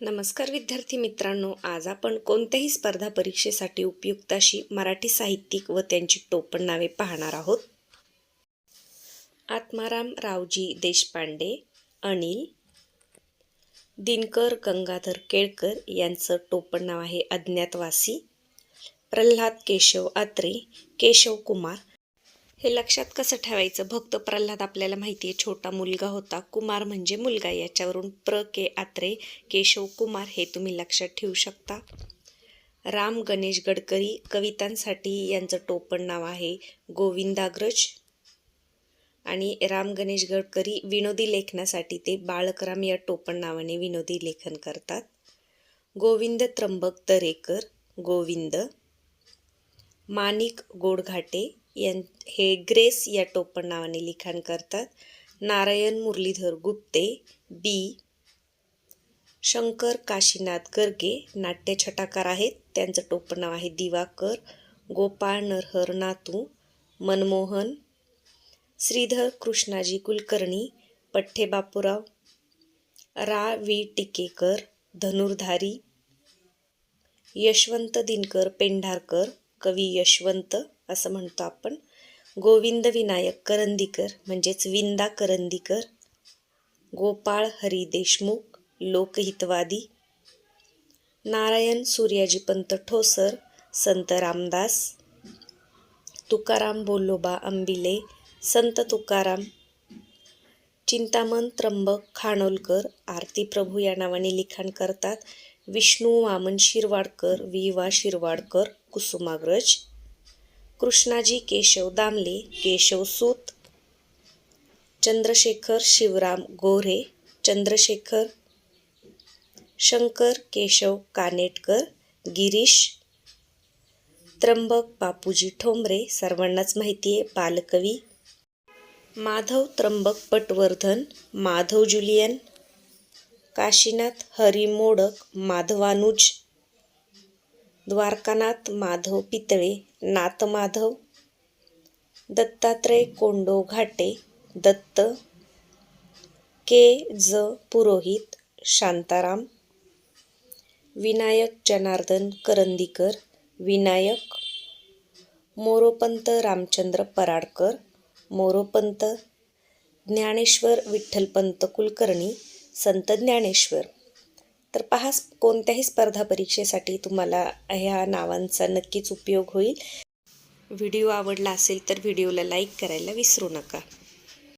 नमस्कार विद्यार्थी मित्रांनो आज आपण कोणत्याही स्पर्धा परीक्षेसाठी उपयुक्त अशी मराठी साहित्यिक व त्यांची टोपण नावे पाहणार आहोत. आत्माराम रावजी देशपांडे अनिल दिनकर गंगाधर केळकर यांचं टोपण नाव आहे अज्ञातवासी प्रल्हाद केशव आत्रे केशव कुमार हे लक्षात कसं ठेवायचं? भक्त प्रल्हाद आपल्याला माहिती आहे छोटा मुलगा होता. कुमार म्हणजे मुलगा. याच्यावरून प्र. के. आत्रे केशव कुमार हे तुम्ही लक्षात ठेवू शकता. राम गणेश गडकरी कवितांसाठी यांचं टोपण नाव आहे गोविंदाग्रज. आणि राम गणेश गडकरी विनोदी लेखनासाठी ते बाळकराम या टोपण नावाने विनोदी लेखन करतात. गोविंद त्र्यंबक दरेकर गोविंद. माणिक गोडघाटे यां हे ग्रेस या टोपण नावाने लिखाण करतात. नारायण मुरलीधर गुप्ते बी. शंकर काशीनाथ गर्गे नाट्यछटाकार आहेत. त्यांचं टोपण नाव आहे दिवाकर गोपाळ नरहर नातू मनमोहन श्रीधर कृष्णाजी कुलकर्णी पठ्ठे बापूराव रा. वी. टिकेकर धनुर्धारी यशवंत दिनकर पेंढारकर कवी यशवंत असं म्हणतो आपण. गोविंद विनायक करंदीकर म्हणजेच विंदा करंदीकर गोपाळ हरी देशमुख लोकहितवादी नारायण सूर्याजीपंत ठोसर संत रामदास तुकाराम बोलोबा अंबिले संत तुकाराम चिंतामण त्र्यंबक खानोलकर आरती प्रभू या नावाने लिखाण करतात. विष्णू वामन शिरवाडकर वि वा शिरवाडकर कुसुमाग्रज कृष्णाजी केशव दामले केशव सूत चंद्रशेखर शिवराम गोरे चंद्रशेखर शंकर केशव कानेटकर गिरीश त्र्यंबक बापूजी ठोंबरे सर्वांनाच माहिती आहे बालकवी. माधव त्र्यंबक पटवर्धन माधव जुलियन काशीनाथ हरी मोडक माधवानुज द्वारकानाथ माधव पितळे नाथ माधव दत्तात्रय कोंडो घाटे दत्त के ज पुरोहित शांताराम विनायक जनार्दन करंदीकर विनायक मोरोपंत रामचंद्र पराडकर मोरोपंत ज्ञानेश्वर विठ्ठलपंत कुलकर्णी संत ज्ञानेश्वर. तर पहा कोणत्याही स्पर्धा परीक्षेसाठी तुम्हाला ह्या नावांचा नक्कीच उपयोग होईल. व्हिडिओ आवडला असेल तर व्हिडिओला लाईक करायला विसरू नका.